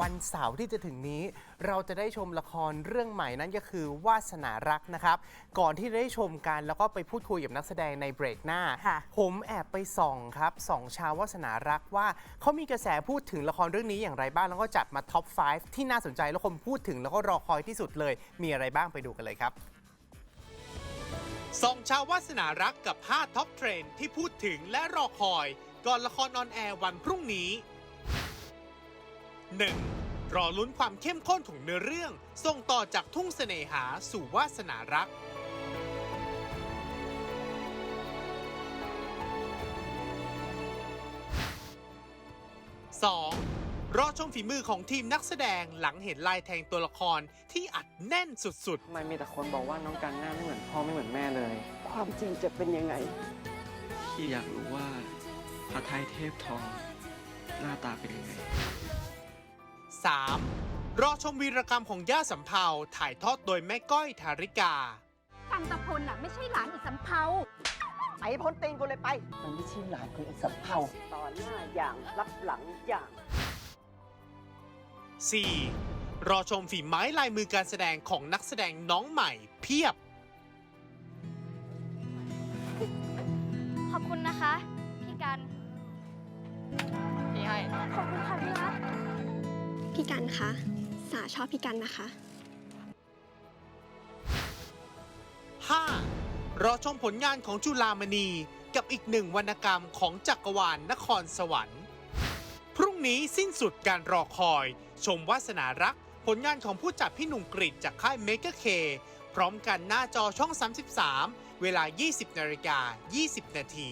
วันเสาร์ที่จะถึงนี้ เราจะได้ชมละครเรื่องใหม่นั่นก็คือวาสนารักนะครับ ก่อนที่จะได้ชมกันแล้วก็ไปพูดคุยกับนักแสดงในเบรกหน้า ค่ะผมแอบไปส่องครับส่องชาววาสนารักว่าเขามีกระแสพูดถึงละครเรื่องนี้อย่างไรบ้างแล้วก็จัดมาท็อป 5 ที่น่าสนใจแล้วคนพูดถึงแล้วก็รอคอยที่สุดเลย มีอะไรบ้างไปดูกันเลยครับ ส่องชาววาสนารักกับ 5 ท็อปเทรนที่พูดถึงและรอคอย ก่อนละครออนแอร์วันพรุ่งนี้ 1. รอลุ้นความเข้มข้นของเนื้อเรื่อง ส่งต่อจากทุ่งเสน่หาสู่วาสนารัก 2. รอชมฝีมือของทีมนักแสดงหลังเห็นลายแทงตัวละครที่อัดแน่นสุด ทำไมมีแต่คนบอกว่าน้องกันหน้าไม่เหมือนพ่อไม่เหมือนแม่เลย ความจริงจะเป็นยังไง พี่อยากรู้ว่าพระไทยเทพทองหน้าตาเป็นยังไง ๆ 3. รอชมวีรกรรมของย่าสำเภาถ่ายทอดโดยแม่ก้อยธาริกา กันตะพลน่ะไม่ใช่หลานอีสำเภาไปพ้นตีนกูเลยไป มันไม่ใช่หลานของไอ้สับเผาต่อหน้าอย่างรับหลังอย่าง 4. รอชมฝีไม้ลายมือการแสดงของนักแสดงน้องใหม่เพียบ กันคะ สาชอบพี่กันนะคะ 5. รอชมผลงานของจุลามณีกับอีกหนึ่งวรรณกรรมของจักรวาลนครสวรรค์ พรุ่งนี้สิ้นสุดการรอคอย ชมวาสนารัก ผลงานของผู้จัดพี่หนุ่มกริดจากค่ายเมก k เคพร้อมกันหน้าจอช่อง 33 เวลา 20นาฬิกา20 นาที